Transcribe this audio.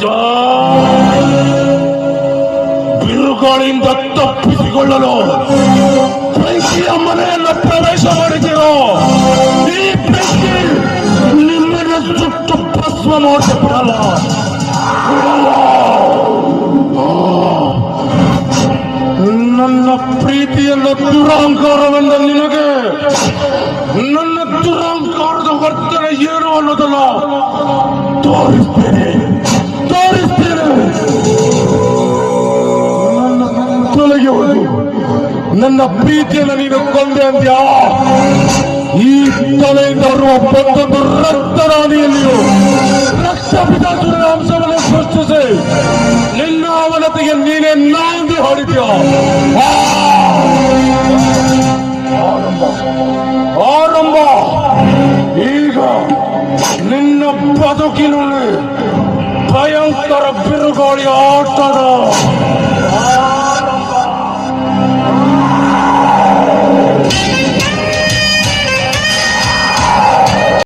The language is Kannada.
ಬಿದ್ದ ಬಿರುಗಳಿಂದ ತಪ್ಪಿಸಿಕೊಳ್ಳಲು ಬೆಂಕಿಯ ಮನೆಯನ್ನು ಪ್ರವೇಶ ಮಾಡಿದಿರೋ ಈ ಬೆಂಕಿ ನಿಮ್ಮನ್ನು ಸುಟ್ಟು ಭಸ್ಮ ಮಾಡಿ ನನ್ನ ಪ್ರೀತಿಯನ್ನು ದುರಾಂಕಾರವೆಂದ ನಿನಗೆ, ನನ್ನ ದುರಾಂಕಾರದ ವರ್ತನೆ ಏನು ಅನ್ನೋದಲ್ಲ ತೋರಿಸ್ತೇನೆ. ತೋರಿಸ್ತೇನೆ ನನ್ನ ತೊಲಗೆ ಹೋಗು ನನ್ನ ಪ್ರೀತಿಯನ್ನು ನೀನು ಕೊಂದೆ ಅಂದ್ಯಾ? ಈ ತಲೆಯಿಂದ ಬರುವ ಮತ್ತೊಂದು ರಕ್ತರಾಣಿಯಲ್ಲಿಯೂ ರಕ್ತ ಪಿತಾಸುರನ ಅಂಶವನ್ನು ಸೃಷ್ಟಿಸಿ. ನಿನ್ನ ಅವನತೆಗೆ ನೀನೇ ನಾಂದಿ ಹಾಡಿದ್ಯ? ಆರಂಭ. ಈಗ ನಿನ್ನ ಬದುಕಿನಲ್ಲಿ ಭಯಂಕರ ಬಿರುಗಾಳಿ ಆಟದ